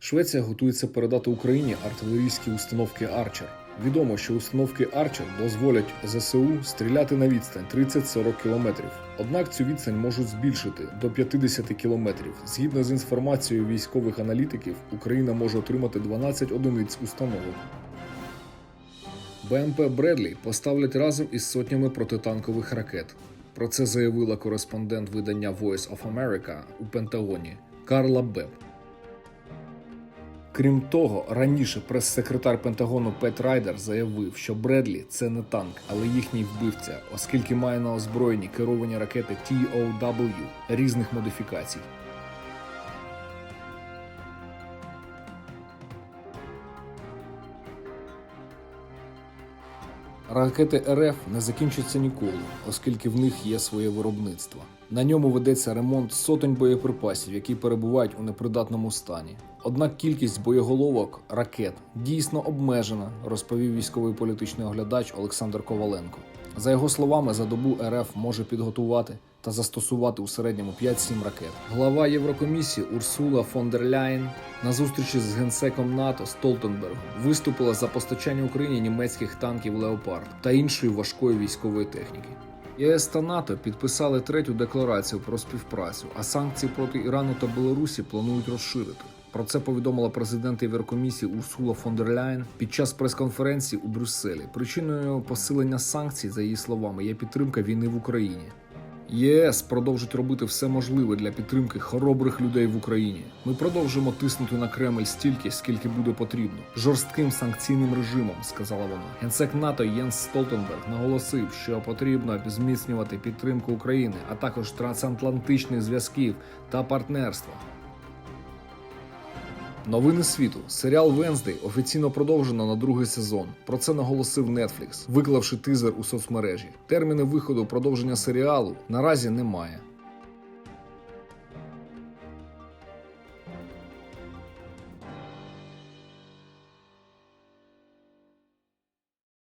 Швеція готується передати Україні артилерійські установки Арчер. Відомо, що установки Арчер дозволять ЗСУ стріляти на відстань 30-40 кілометрів. Однак цю відстань можуть збільшити до 50 кілометрів. Згідно з інформацією військових аналітиків, Україна може отримати 12 одиниць установок. БМП Бредлі поставлять разом із сотнями протитанкових ракет. Про це заявила кореспондент видання Voice of America у Пентагоні Карла Беб. Крім того, раніше прес-секретар Пентагону Пет Райдер заявив, що Бредлі це не танк, але їхній вбивця, оскільки має на озброєнні керовані ракети TOW різних модифікацій. Ракети РФ не закінчаться ніколи, оскільки в них є своє виробництво. На ньому ведеться ремонт сотень боєприпасів, які перебувають у непридатному стані. Однак кількість боєголовок ракет дійсно обмежена, розповів військовий політичний оглядач Олександр Коваленко. За його словами, за добу РФ може підготувати та застосувати у середньому 5-7 ракет. Глава Єврокомісії Урсула фон дер Ляєн на зустрічі з генсеком НАТО Столтенбергом виступила за постачання Україні німецьких танків Леопард та іншої важкої військової техніки. ЄС та НАТО підписали третю декларацію про співпрацю, а санкції проти Ірану та Білорусі планують розширити. Про це повідомила президент Єврокомісії Урсула фон дер Ляєн під час прес-конференції у Брюсселі. Причиною посилення санкцій, за її словами, є підтримка війни в Україні. ЄС продовжить робити все можливе для підтримки хоробрих людей в Україні. Ми продовжимо тиснути на Кремль стільки, скільки буде потрібно, жорстким санкційним режимом, сказала вона. Генсек НАТО Єнс Столтенберг наголосив, що потрібно зміцнювати підтримку України, а також трансатлантичних зв'язків та партнерства. Новини світу. Серіал Венздей офіційно продовжено на другий сезон. Про це наголосив Netflix, виклавши тизер у соцмережі. Терміни виходу продовження серіалу наразі немає.